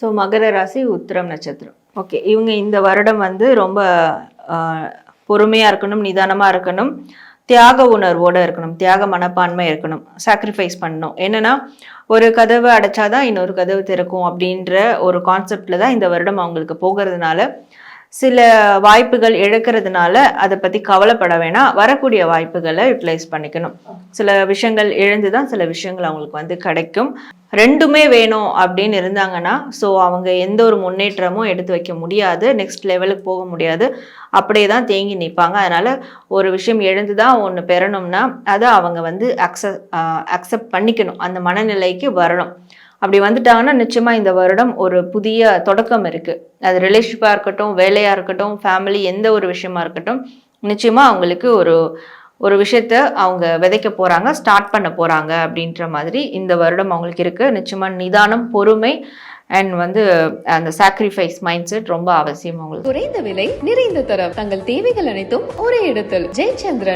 So மகர ராசி உத்திரம் நட்சத்திரம். Okay இவங்க இந்த வருடம் வந்து ரொம்ப பொறுமையாக இருக்கணும் நிதானமாக இருக்கணும். தியாக உணர்வோடு இருக்கணும் தியாக மனப்பான்மை இருக்கணும் சாக்ரிஃபைஸ் பண்ணணும். என்னன்னா ஒரு கதவை அடைச்சாதான் இன்னொரு கதவு திறக்கும் அப்படின்ற ஒரு கான்செப்டில் தான் இந்த வருடம் அவங்களுக்கு போகிறதுனால சில வாய்ப்புகள் இழக்கிறதுனால அதை பற்றி கவலைப்பட வேணாம். வரக்கூடிய வாய்ப்புகளை யூட்டிலைஸ் பண்ணிக்கணும். சில விஷயங்கள் இழந்து தான் சில விஷயங்கள் அவங்களுக்கு வந்து கிடைக்கும். ரெண்டுமே வேணும் அப்படின்னு இருந்தாங்கன்னா ஸோ அவங்க எந்த ஒரு முன்னேற்றமும் எடுத்து வைக்க முடியாது. நெக்ஸ்ட் லெவலுக்கு போக முடியாது. அப்படியே தான் தேங்கி நிற்பாங்க அதனால் ஒரு விஷயம் எழுந்து தான் ஒன்று பெறணும்னா அதை அவங்க வந்து அக்ச அக்செப்ட் பண்ணிக்கணும். அந்த மனநிலைக்கு வரணும். அப்படி வந்துட்டாங்கன்னா நிச்சயமாக இந்த வருடம் ஒரு புதிய தொடக்கம் இருக்குது அது ரிலேஷன்ஷிப்பாக இருக்கட்டும் வேலையாக இருக்கட்டும் ஃபேமிலி எந்த ஒரு விஷயமா இருக்கட்டும் நிச்சயமாக அவங்களுக்கு ஒரு ஒரு விஷயத்த அவங்க விதைக்க போகிறாங்க ஸ்டார்ட் பண்ண போகிறாங்க அப்படின்ற மாதிரி இந்த வருடம் அவங்களுக்கு இருக்குது நிச்சயமாக நிதானம் பொறுமை அண்ட் வந்து அந்த சாக்ரிஃபைஸ் மைண்ட் செட் ரொம்ப அவசியம் அவங்களுக்கு. குறைந்த விலை நிறைந்த தரம். தங்கள் தேவைகள் அனைத்தும் ஒரே இடத்தில். ஜெயச்சந்திரன்.